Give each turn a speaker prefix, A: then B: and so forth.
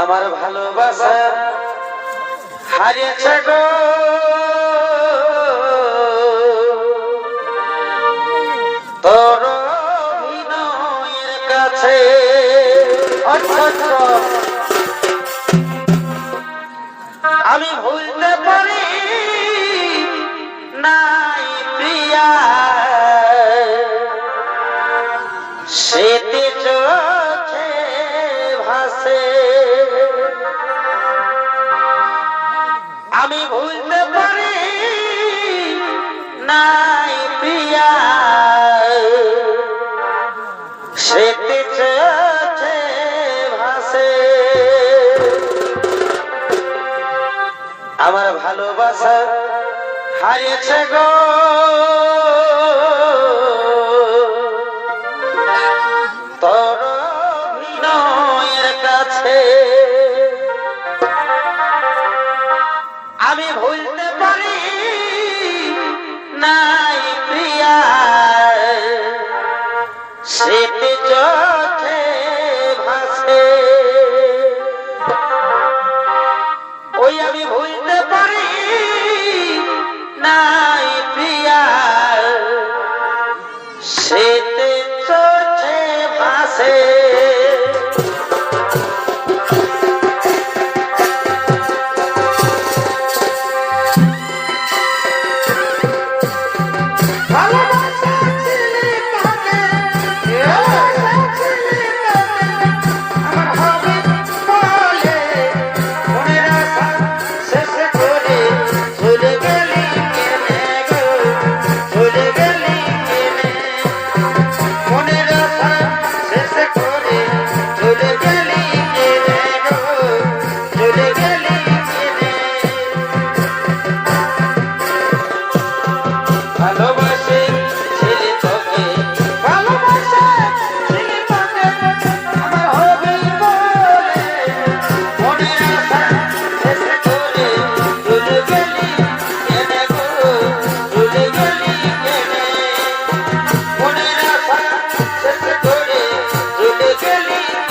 A: আমার ভালোবাসা হারিয়েছে গো তোর অভিনয়ের কাছে। আমি ভুলতে পারি নাই প্রিয়া সেতে চোখে ভাসে আমি ভুলতে পারি নাই প্রিয়া। সেতে চোখে ভাসে। আমার ভালোবাসা হারিয়েছে গো। তোর অভিনয়ের কাছে ভুলতে পারি, নাই প্রিয়া স্মৃতি চোখে ভাসে। ওই আমি ভুলতে পারি, নাই প্রিয়া স্মৃতি চোখে ভাসে। Thank you.